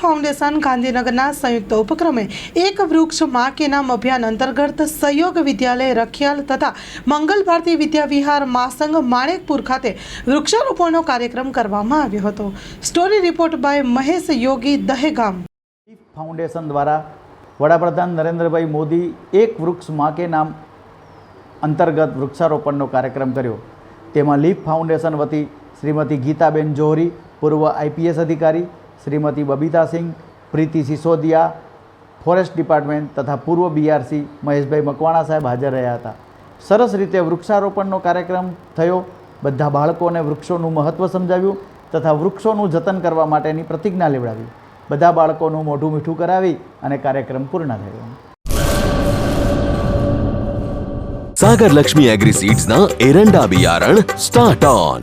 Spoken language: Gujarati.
ફાઉન્ડેશન ગાંધીનગરના સંયુક્ત ઉપક્રમે એક વૃક્ષ મા કે નામ અભિયાન અંતર્ગત સહયોગ વિદ્યાલય રખિયાલ તથા મંગલ ભારતી વિદ્યાવિહાર માસંગ માણેકપુર ખાતે વૃક્ષારોપણનો કાર્યક્રમ કરવામાં આવ્યો હતો. Story report by Mahesh Yogi Dehgam. Leaf foundation દ્વારા વડાપ્રધાન નરેન્દ્રભાઈ મોદી એક વૃક્ષ મા કે નામ અંતર્ગત વૃક્ષારોપણનો કાર્યક્રમ કર્યો. તેમાં લીફ ફાઉન્ડેશન વતી શ્રીમતી ગીતાબેન જોહરી, પૂર્વ આઈપીએસ અધિકારી શ્રીમતી બબીતા સિંઘ પ્રીતિ સિસોદિયા, ફોરેસ્ટ ડિપાર્ટમેન્ટ તથા પૂર્વ બીઆરસી મહેશભાઈ મકવાણા સાહેબ હાજર રહ્યા હતા. સરસ રીતે વૃક્ષારોપણનો કાર્યક્રમ થયો. બધા બાળકોને વૃક્ષોનું મહત્ત્વ સમજાવ્યું તથા વૃક્ષોનું જતન કરવા માટેની પ્રતિજ્ઞા લેવડાવી. બધા બાળકોનું મોઢું મીઠું કરાવી અને કાર્યક્રમ પૂર્ણ થયો. સાગર લક્ષ્મી એગ્રી સીડ્સના એરંડા બિયારણ સ્ટાર્ટ ઓન.